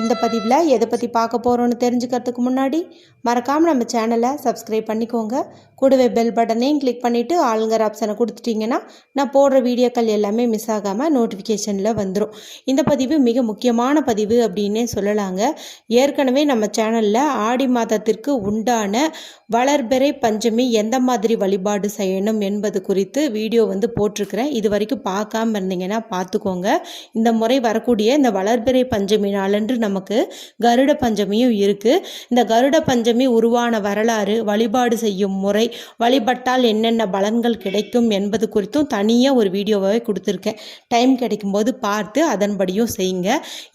இந்த பதிவில் எதை பற்றி பார்க்க போகிறோன்னு தெரிஞ்சுக்கிறதுக்கு முன்னாடி மறக்காமல் நம்ம சேனலை சப்ஸ்கிரைப் பண்ணிக்கோங்க. கூடவே பெல் பட்டனையும் கிளிக் பண்ணிவிட்டு ஆளுங்கர் ஆப்ஷனை கொடுத்துட்டிங்கன்னா நான் போடுற வீடியோக்கள் எல்லாமே மிஸ் ஆகாமல் நோட்டிஃபிகேஷனில் வந்துடும் இந்த பதிவு மிக முக்கியமான பதிவு அப்படின்னே சொல்லலாங்க. ஏற்கனவே நம்ம சேனலில் ஆடி மாதத்திற்கு உண்டான வளர்பிறை பஞ்சமி எந்த மாதிரி வழிபாடு செய்யணும் என்பது குறித்து வீடியோ வந்து போட்டிருக்கிறேன். இது வரைக்கும் பார்க்காம இருந்தீங்கன்னா பார்த்துக்கோங்க. இந்த முறை வரக்கூடிய இந்த வளர்பெறை பஞ்சமி நாளன்று நமக்கு கருட பஞ்சமியும் இருக்குது இந்த கருட பஞ்சமி உருவான வரலாறு வழிபாடு செய்யும் முறை வழிபட்டால் என்னென்ன பலன்கள் கிடைக்கும் என்பது குறித்தும் தனியாக ஒரு வீடியோவாகவே கொடுத்துருக்கேன். டைம் கிடைக்கும்போது பார்த்து அதன்படியும் செய்யுங்க.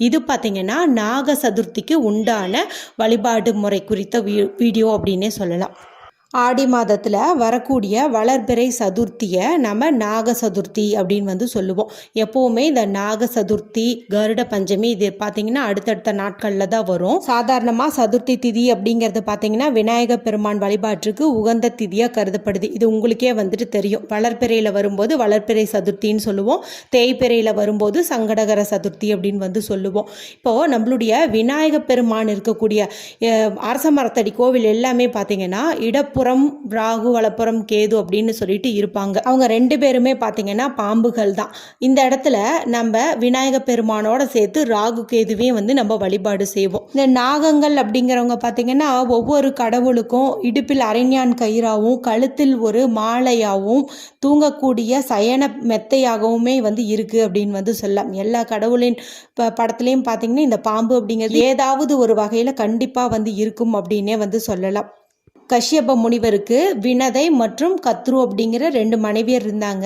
இது பார்த்திங்கன்னா நாக சதுர்த்திக்கு உண்டான வழிபாடு முறை குறித்த வீ வீடியோ அப்படின்னே சொல்லலாம். ஆடி மாதத்தில் வரக்கூடிய வளர்பிறை சதுர்த்தியை நம்ம நாக சதுர்த்தி அப்படின்னு வந்து சொல்லுவோம். எப்போவுமே இந்த நாக சதுர்த்தி கருட பஞ்சமி இது பார்த்தீங்கன்னா அடுத்தடுத்த நாட்களில் தான் வரும். சாதாரணமாக சதுர்த்தி திதி அப்படிங்கிறது பார்த்தீங்கன்னா விநாயக பெருமான் வழிபாட்டுக்கு உகந்த திதியாக கருதப்படுது. இது உங்களுக்கே வந்துட்டு தெரியும். வளர்பிறையில் வரும்போது வளர்பிறை சதுர்த்தின்னு சொல்லுவோம். தேய்பிறையில் வரும்போது சங்கடகர சதுர்த்தி அப்படின்னு வந்து சொல்லுவோம். இப்போது நம்மளுடைய விநாயக பெருமான் இருக்கக்கூடிய அரச மரத்தடி கோவில் எல்லாமே பார்த்தீங்கன்னா வலப்புறம் ராகு வலப்புறம் கேது அப்படின்னு சொல்லிட்டு இருப்பாங்க. அவங்க ரெண்டு பேருமே பார்த்தீங்கன்னா பாம்புகள் தான். இந்த இடத்துல நம்ம விநாயக பெருமானோட சேர்த்து ராகு கேதுவையும் வந்து நம்ம வழிபாடு செய்வோம். இந்த நாகங்கள் அப்படிங்கிறவங்க பார்த்தீங்கன்னா ஒவ்வொரு கடவுளுக்கும் இடுப்பில் அரைஞான் கயிறாகவும் கழுத்தில் ஒரு மாலையாகவும் தூங்கக்கூடிய சயன மெத்தையாகவுமே வந்து இருக்குது அப்படின்னு வந்து சொல்லலாம். எல்லா கடவுளின் ப படத்துலையும் பார்த்தீங்கன்னா இந்த பாம்பு அப்படிங்கிறது ஏதாவது ஒரு வகையில் கண்டிப்பாக வந்து இருக்கும் அப்படின்னே வந்து சொல்லலாம். கஷ்யப முனிவருக்கு வினதை மற்றும் கத்ரு அப்படிங்கிற ரெண்டு மனைவியர் இருந்தாங்க.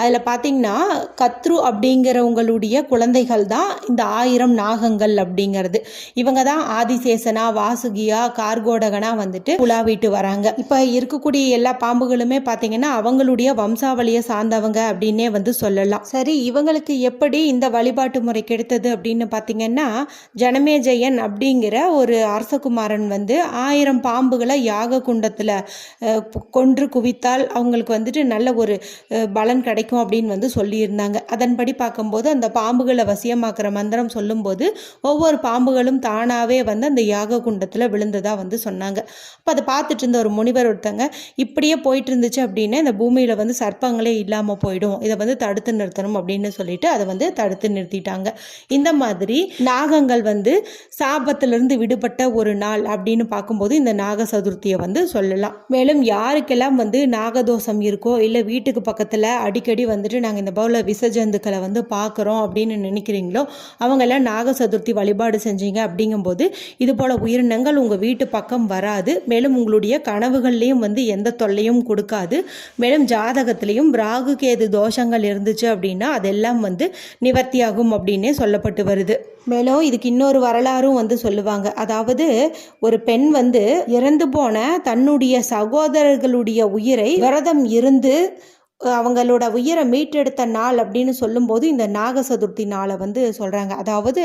அதில் பார்த்தீங்கன்னா கத்ரு அப்படிங்கிறவங்களுடைய குழந்தைகள் தான் இந்த ஆயிரம் நாகங்கள் அப்படிங்கிறது. இவங்க தான் ஆதிசேசனா வாசுகியா கார்கோடகனா வந்துட்டு உலாவிட்டு வராங்க. இப்போ இருக்கக்கூடிய எல்லா பாம்புகளுமே பார்த்தீங்கன்னா அவங்களுடைய வம்சாவளியை சார்ந்தவங்க அப்படின்னே வந்து சொல்லலாம். சரி இவங்களுக்கு எப்படி இந்த வழிபாட்டு முறை கிடைத்தது அப்படின்னு பார்த்தீங்கன்னா ஜனமேஜயன் அப்படிங்கிற ஒரு அரசகுமாரன் வந்து ஆயிரம் பாம்புகளை யாக குண்டத்தில் கொன்று குவித்தால் அவங்களுக்கு வந்துட்டு நல்ல ஒரு பலன் கிடைக்கும் அப்படின்னு வந்து சொல்லியிருந்தாங்க. அதன்படி பார்க்கும்போது அந்த பாம்புகளை வசியமாக்குற மந்திரம் சொல்லும்போது ஒவ்வொரு பாம்புகளும் தானாகவே வந்து அந்த யாக குண்டத்தில் விழுந்ததாக வந்து சொன்னாங்க. அப்போ அதை பார்த்துட்டு இருந்த ஒரு முனிவர் ஒருத்தங்க இப்படியே போயிட்டு இருந்துச்சு அப்படின்னா இந்த பூமியில் வந்து சர்ப்பங்களே இல்லாமல் போயிடும். இதை வந்து தடுத்து நிறுத்தணும் அப்படின்னு சொல்லிட்டு அதை வந்து தடுத்து நிறுத்திட்டாங்க. இந்த மாதிரி நாகங்கள் வந்து சாபத்திலிருந்து விடுபட்ட ஒரு நாள் அப்படின்னு பார்க்கும்போது இந்த நாக சதுர்த்தியை வந்து சொல்லலாம். மேலும் யாருக்கெல்லாம் வந்து நாகதோஷம் இருக்கோ இல்லை வீட்டுக்கு பக்கத்தில் அடிக்கடி வந்துட்டு நாங்கள் இந்த போல விசஜந்துக்களை வந்து பார்க்குறோம் அப்படின்னு நினைக்கிறீங்களோ அவங்கெல்லாம் நாக சதுர்த்தி வழிபாடு செஞ்சீங்க அப்படிங்கும்போது இது போல் உயிரினங்கள் உங்கள் வீட்டு பக்கம் வராது. மேலும் உங்களுடைய கனவுகள்லேயும் வந்து எந்த தொல்லையும் கொடுக்காது. மேலும் ஜாதகத்திலையும் ராகு கேது தோஷங்கள் இருந்துச்சு அப்படின்னா அதெல்லாம் வந்து நிவர்த்தியாகும் அப்படின்னே சொல்லப்பட்டு வருது. மேலும் இதுக்கு இன்னொரு வரலாறும் வந்து சொல்லுவாங்க. அதாவது ஒரு பெண் வந்து இறந்து போன தன்னுடைய சகோதரர்களுடைய உயிரை விரதம் இருந்து அவங்களோட உயிரை மீட்டெடுத்த நாள் அப்படின்னு சொல்லும்போது இந்த நாக சதுர்த்தி நாளை வந்து சொல்கிறாங்க அதாவது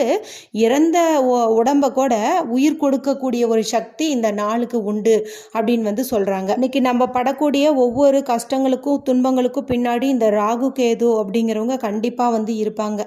இறந்த உ- உடம்ப கூட உயிர் கொடுக்கக்கூடிய ஒரு சக்தி இந்த நாளுக்கு உண்டு அப்படின்னு வந்து சொல்கிறாங்க இன்னைக்கு நம்ம படக்கூடிய ஒவ்வொரு கஷ்டங்களுக்கும் துன்பங்களுக்கும் பின்னாடி இந்த ராகு கேது அப்படிங்கிறவங்க கண்டிப்பாக வந்து இருப்பாங்க.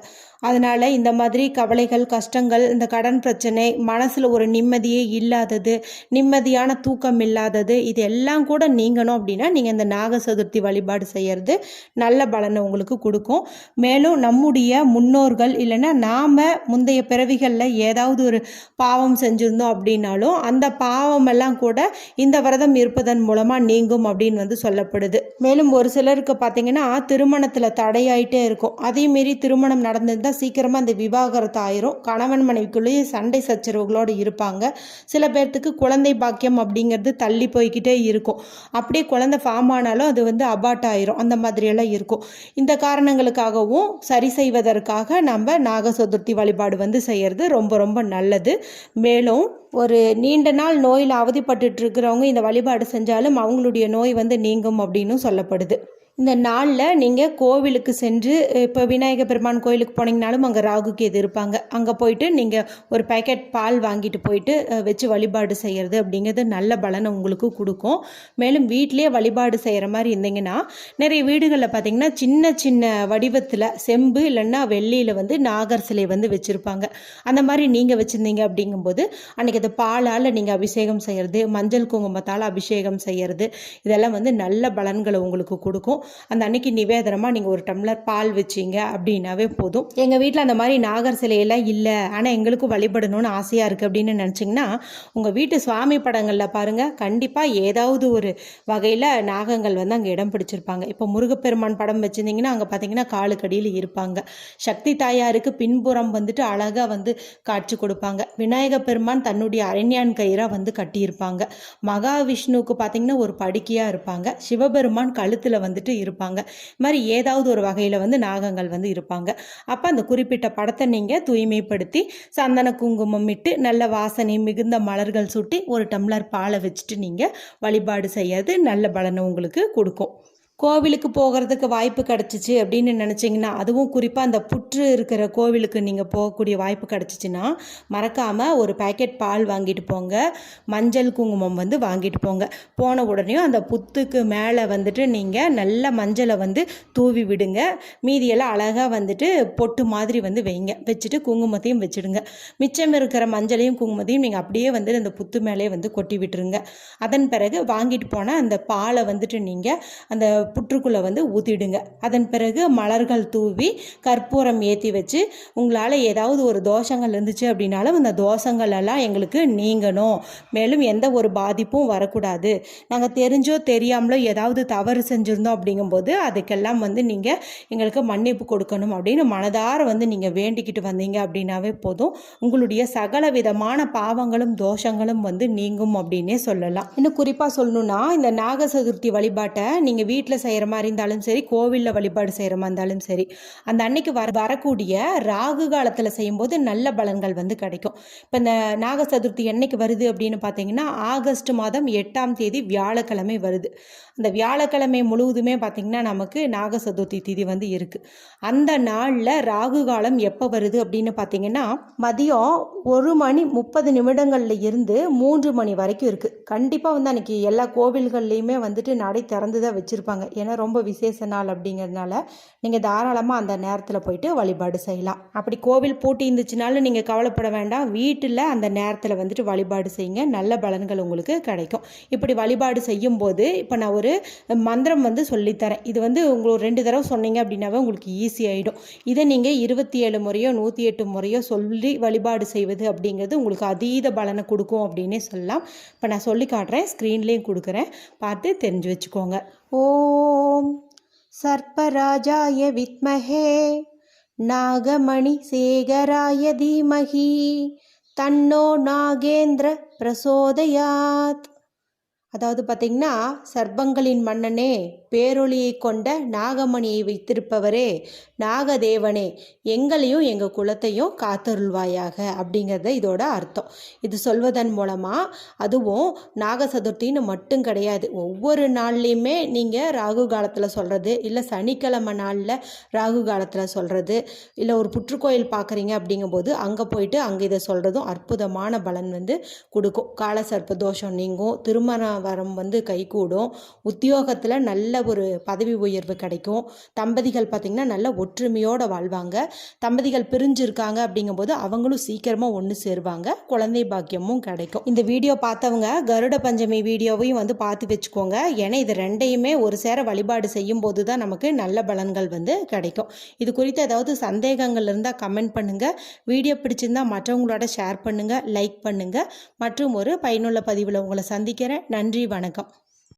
அதனால் இந்த மாதிரி கவலைகள் கஷ்டங்கள் இந்த கடன் பிரச்சனை மனசில் ஒரு நிம்மதியே இல்லாதது நிம்மதியான தூக்கம் இல்லாதது இது எல்லாம் கூட நீங்கணும் அப்படின்னா நீங்கள் இந்த நாக சதுர்த்தி வழிபாடு செய்கிறது நல்ல பலனை உங்களுக்கு கொடுக்கும். மேலும் நம்முடைய முன்னோர்கள் இல்லைன்னா நாம் முந்தைய பிறவிகளில் ஏதாவது ஒரு பாவம் செஞ்சுருந்தோம் அப்படின்னாலும் அந்த பாவம் எல்லாம் கூட இந்த விரதம் இருப்பதன் மூலமாக நீங்கும் அப்படின்னு வந்து சொல்லப்படுது. மேலும் ஒரு சிலருக்கு பார்த்தீங்கன்னா திருமணத்தில் தடையாயிட்டே இருக்கும். அதேமாரி திருமணம் நடந்திருந்தால் சீக்கிரமாக அந்த விவாகரத்து ஆயிரும். கணவன் மனைவிக்குள்ளேயே சண்டை சச்சரவுகளோடு இருப்பாங்க. சில பேர்த்துக்கு குழந்தை பாக்கியம் அப்படிங்கிறது தள்ளி போய்க்கிட்டே இருக்கும். அப்படியே குழந்தை ஃபார்ம் ஆனாலும் அது வந்து அபாட் ஆயிரும். அந்த மாதிரியெல்லாம் இருக்கும். இந்த காரணங்களுக்காகவும் சரி செய்வதற்காக நம்ம நாக சதுர்த்தி வழிபாடு வந்து செய்கிறது ரொம்ப ரொம்ப நல்லது. மேலும் ஒரு நீண்ட நாள் நோயில் அவதிப்பட்டு இருக்கிறவங்க இந்த வழிபாடு செஞ்சாலும் அவங்களுடைய நோய் வந்து நீங்கும் அப்படின்னு சொல்லப்படுது. இந்த நாளில் நீங்கள் கோவிலுக்கு சென்று இப்போ விநாயக பெருமான் கோயிலுக்கு போனீங்கனாலும் அங்கே ராகு கேது இருப்பாங்க. அங்கே போயிட்டு நீங்கள் ஒரு பேக்கெட் பால் வாங்கிட்டு போயிட்டு வச்சு வழிபாடு செய்கிறது அப்படிங்கிறது நல்ல பலனை உங்களுக்கு கொடுக்கும். மேலும் வீட்டிலே வழிபாடு செய்கிற மாதிரி இருந்தீங்கன்னா நிறைய வீடுகளில் பார்த்தீங்கன்னா சின்ன சின்ன வடிவத்தில் செம்பு இல்லைன்னா வெள்ளியில் வந்து நாகர் சிலை வந்து வச்சுருப்பாங்க. அந்த மாதிரி நீங்கள் வச்சுருந்தீங்க அப்படிங்கும்போது அன்றைக்கி அது பாலால் நீங்கள் அபிஷேகம் செய்கிறது மஞ்சள் குங்குமத்தால் அபிஷேகம் செய்கிறது இதெல்லாம் வந்து நல்ல பலன்களை உங்களுக்கு கொடுக்கும். அந்த அன்னைக்கு நிவேதனமாக நீங்கள் ஒரு டம்ளர் பால் வச்சீங்க அப்படின்னாவே போதும். எங்கள் வீட்டில் அந்த மாதிரி நாகர் சிலையெல்லாம் இல்லை. ஆனால் எங்களுக்கும் வழிபடணும்னு ஆசையாக இருக்குது அப்படின்னு நினச்சிங்கன்னா உங்கள் வீட்டு சுவாமி படங்களில் பாருங்கள் கண்டிப்பாக ஏதாவது ஒரு வகையில் நாகங்கள் வந்து அங்கே இடம் பிடிச்சிருப்பாங்க. இப்போ முருகப்பெருமான் படம் வச்சுருந்தீங்கன்னா அங்கே பார்த்தீங்கன்னா காலுக்கடியில் இருப்பாங்க. சக்தி தாயாருக்கு பின்புறம் வந்துட்டு அழகாக வந்து காட்சி கொடுப்பாங்க. விநாயக பெருமான் தன்னுடைய அரண்யான் கயிறாக வந்து கட்டியிருப்பாங்க. மகாவிஷ்ணுவுக்கு பார்த்தீங்கன்னா ஒரு படுக்கையாக இருப்பாங்க. சிவபெருமான் கழுத்தில் வந்துட்டு இருப்பாங்க. இது மாதிரி ஏதாவது ஒரு வகையில் வந்து நாகங்கள் வந்து இருப்பாங்க. அப்போ அந்த குறிப்பிட்ட படத்தை நீங்கள் தூய்மைப்படுத்தி சந்தன குங்குமம் இட்டு நல்ல வாசனை மிகுந்த மலர்கள் சுட்டி ஒரு டம்ளர் பாலை வச்சுட்டு நீங்கள் வழிபாடு செய்யறது நல்ல பலனை உங்களுக்கு கொடுக்கும். கோவிலுக்கு போகிறதுக்கு வாய்ப்பு கிடச்சிச்சு அப்படின்னு நினச்சிங்கன்னா அதுவும் குறிப்பாக அந்த புற்று இருக்கிற கோவிலுக்கு நீங்கள் போகக்கூடிய வாய்ப்பு கிடச்சிச்சின்னா மறக்காமல் ஒரு பேக்கெட் பால் வாங்கிட்டு போங்க. மஞ்சள் குங்குமம் வந்து வாங்கிட்டு போங்க. போன உடனேயும் அந்த புத்துக்கு மேலே வந்துட்டு நீங்கள் நல்ல மஞ்சளை வந்து தூவி விடுங்க. மீதியெல்லாம் அழகாக வந்துட்டு பொட்டு மாதிரி வந்து வைங்க. வச்சுட்டு குங்குமத்தையும் வச்சுடுங்க. மிச்சம் இருக்கிற மஞ்சளையும் குங்குமத்தையும் நீங்கள் அப்படியே வந்து அந்த புத்து மேலே வந்து கொட்டி விட்டுருங்க. அதன் பிறகு வாங்கிட்டு போன அந்த பாலை வந்துட்டு நீங்கள் அந்த புற்றுக்குள்ளே வந்து ஊற்றிடுங்க அதன் பிறகு மலர்கள் தூவி கற்பூரம் ஏற்றி வச்சு உங்களால் ஏதாவது ஒரு தோஷங்கள் இருந்துச்சு அப்படின்னாலும் அந்த தோஷங்கள் எல்லாம் எங்களுக்கு நீங்கணும். மேலும் எந்த ஒரு பாதிப்பும் வரக்கூடாது. நாங்கள் தெரிஞ்சோ தெரியாமலோ ஏதாவது தவறு செஞ்சுருந்தோம் அப்படிங்கும்போது அதுக்கெல்லாம் வந்து நீங்கள் எங்களுக்கு மன்னிப்பு கொடுக்கணும் அப்படின்னு மனதார வந்து நீங்கள் வேண்டிக்கிட்டு வந்தீங்க அப்படின்னாவே போதும். உங்களுடைய சகல விதமான பாவங்களும் தோஷங்களும் வந்து நீங்கும் அப்படின்னே சொல்லலாம். இன்னும் குறிப்பாக சொல்லணும்னா இந்த நாக சதுர்த்தி வழிபாட்டை நீங்கள் வீட்டில் செய்கிற மாதிரி இருந்தாலும் சரி கோவிலில் வழிபாடு செய்கிற மாதிரி இருந்தாலும் சரி அந்த அன்னைக்கு வர வரக்கூடிய ராகு காலத்தில் செய்யும்போது நல்ல பலன்கள் வந்து கிடைக்கும். இப்போ இந்த நாக சதுர்த்தி என்னைக்கு வருது அப்படின்னு பார்த்தீங்கன்னா ஆகஸ்ட் மாதம் எட்டாம் தேதி வியாழக்கிழமை வருது. அந்த வியாழக்கிழமை முழுவதுமே பார்த்திங்கன்னா நமக்கு நாக சதுர்த்தி திதி வந்து இருக்குது அந்த நாளில் ராகு காலம் எப்போ வருது அப்படின்னு பார்த்தீங்கன்னா மதியம் ஒரு மணி முப்பது நிமிடங்களில் இருந்து மூன்று மணி வரைக்கும் இருக்குது கண்டிப்பாக வந்து அன்றைக்கி எல்லா கோவில்கள்லேயுமே வந்துட்டு நடை திறந்து தான் வச்சுருப்பாங்க. ஏன்னா ரொம்ப விசேஷ நாள் அப்படிங்கிறதுனால நீங்கள் தாராளமாக அந்த நேரத்தில் போயிட்டு வழிபாடு செய்யலாம். அப்படி கோவில் பூட்டி இருந்துச்சுனாலும் நீங்கள் கவலைப்பட வேண்டாம். வீட்டில் அந்த நேரத்தில் வந்துட்டு வழிபாடு செய்யுங்க. நல்ல பலன்கள் உங்களுக்கு கிடைக்கும். இப்படி வழிபாடு செய்யும்போது இப்போ நான் ஒரு மந்திரம் வந்து சொல்லித்தரேன். இது வந்து உங்களுக்கு ரெண்டு தடவை சொன்னீங்க அப்படின்னாவே உங்களுக்கு ஈஸி ஆகிடும் இதை நீங்கள் இருபத்தி ஏழு முறையோ நூற்றி எட்டு முறையோ சொல்லி வழிபாடு செய்வது அப்படிங்கிறது உங்களுக்கு அதீத பலனை கொடுக்கும் அப்படின்னே சொல்லலாம். இப்போ நான் சொல்லி காட்டுறேன். ஸ்க்ரீன்லேயும் கொடுக்குறேன். பார்த்து தெரிஞ்சு வச்சுக்கோங்க. ஓம். சர்ப்பராஜாய வித்மஹே. நாகமணி சேகராய தீமஹி தன்னோ நாகேந்திர பிரசோதயாத். அதாவது பார்த்தீங்கன்னா சர்ப்பங்களின் மன்னனே பேரொளியை கொண்ட நாகமணியை வைத்திருப்பவரே நாகதேவனே எங்களையும் எங்கள் குலத்தையும் காத்தருள்வாயாக அப்படிங்கிறத இதோட அர்த்தம். இது சொல்வதன் மூலமாக அதுவும் நாக சதுர்த்தின்னு மட்டும் கிடையாது. ஒவ்வொரு நாள்லேயுமே நீங்கள் ராகு காலத்தில் சொல்கிறது இல்லை சனிக்கிழமை நாளில் ராகு காலத்தில் சொல்கிறது இல்லை ஒரு புற்றுக்கோயில் பார்க்குறீங்க அப்படிங்கும்போது அங்கே போயிட்டு அங்கே இதை சொல்கிறதும் அற்புதமான பலன் வந்து கொடுக்கும். காலசர்ப்ப தோஷம் நீங்கும் திருமண வரம் வந்து கைகூடும் உத்தியோகத்தில் நல்ல ஒரு பதவி உயர்வு கிடைக்கும். தம்பதிகள் பார்த்திங்கன்னா நல்ல ஒற்றுமையோடு வாழ்வாங்க. தம்பதிகள் பிரிஞ்சிருக்காங்க அப்படிங்கும்போது அவங்களும் சீக்கிரமாக ஒன்று சேருவாங்க. குழந்தை பாக்கியமும் கிடைக்கும். இந்த வீடியோ பார்த்தவங்க கருட பஞ்சமி வீடியோவையும் வந்து பார்த்து வச்சுக்கோங்க. ஏன்னா இது ரெண்டையுமே ஒரு சேர வழிபாடு செய்யும் போது தான் நமக்கு நல்ல பலன்கள் வந்து கிடைக்கும். இது குறித்து ஏதாவது சந்தேகங்கள் இருந்தால் கமெண்ட் பண்ணுங்கள் வீடியோ பிடிச்சிருந்தால் மற்றவங்களோட ஷேர் பண்ணுங்கள் லைக் பண்ணுங்கள் மற்றும் ஒரு பயனுள்ள பதிவில் உங்களை சந்திக்கிறேன். நன்றி வணக்கம்.